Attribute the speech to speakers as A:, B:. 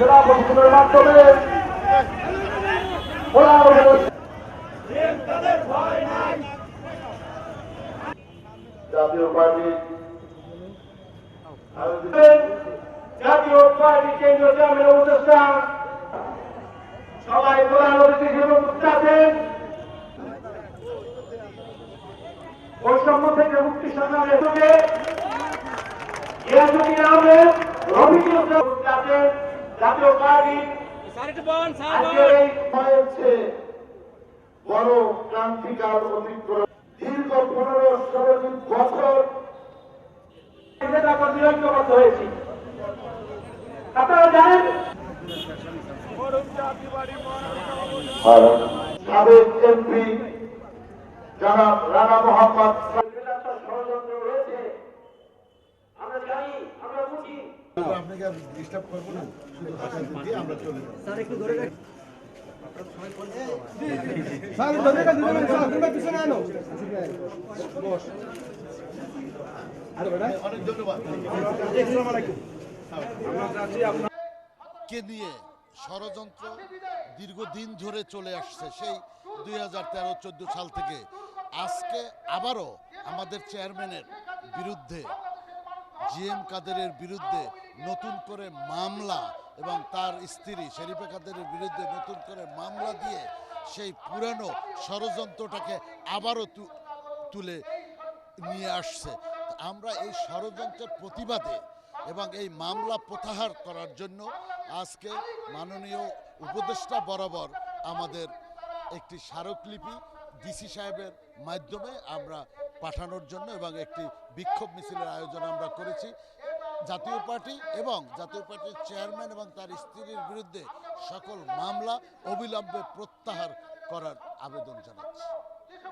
A: ষড়যন্ত্রের মাধ্যমে ওরা জাতীয় পার্টি জাতীয় পার্টি কেন্দ্রীয় চেয়ারম্যান উপদেষ্টা সবাই প্রধান অতিথি হিসেবে উপস্থিত আছেন। বৈষম্য থেকে মুক্তি সংগ্রামের রবিকুল উপস্থিত আছেন। জাতীয় পার্টি হয়েছে বড় ক্রান্তিকাল অতিক্রম। দীর্ঘ পনেরো ষোলো বছর এখন হয়েছি। আপনারা জানেন? সাবেক এমপি জনাব রানা মোহাম্মদ ষড়যন্ত্র রয়েছে আমরা জানি আমরা বুঝি
B: আপনাকে ডিস্টার্ব করব না। শুধু দিয়ে আমরা চলে যাব। অনেক ধন্যবাদ।
C: কে নিয়ে ষড়যন্ত্র দীর্ঘদিন ধরে চলে আসছে সেই দুই হাজার তেরো চোদ্দ সাল থেকে। আজকে আবারও আমাদের চেয়ারম্যানের বিরুদ্ধে জিএম কাদেরের বিরুদ্ধে নতুন করে মামলা এবং তার স্ত্রী শরীফা কাদেরের বিরুদ্ধে নতুন করে মামলা দিয়ে সেই পুরানো ষড়যন্ত্রটাকে আবারও তুলে নিয়ে আসছে। আমরা এই ষড়যন্ত্রের প্রতিবাদে এবং এই মামলা প্রত্যাহার করার জন্য আজকে মাননীয় উপদেষ্টা বরাবর আমাদের একটি স্মারকলিপি ডিসি সাহেবের মাধ্যমে আমরা পাঠানোর জন্য এবং একটি বিক্ষোভ মিছিলের আয়োজন আমরা করেছি। জাতীয় পার্টি এবং জাতীয় পার্টির চেয়ারম্যান এবং তার স্ত্রীর বিরুদ্ধে সকল মামলা অবিলম্বে প্রত্যাহার করার আবেদন জানাচ্ছি।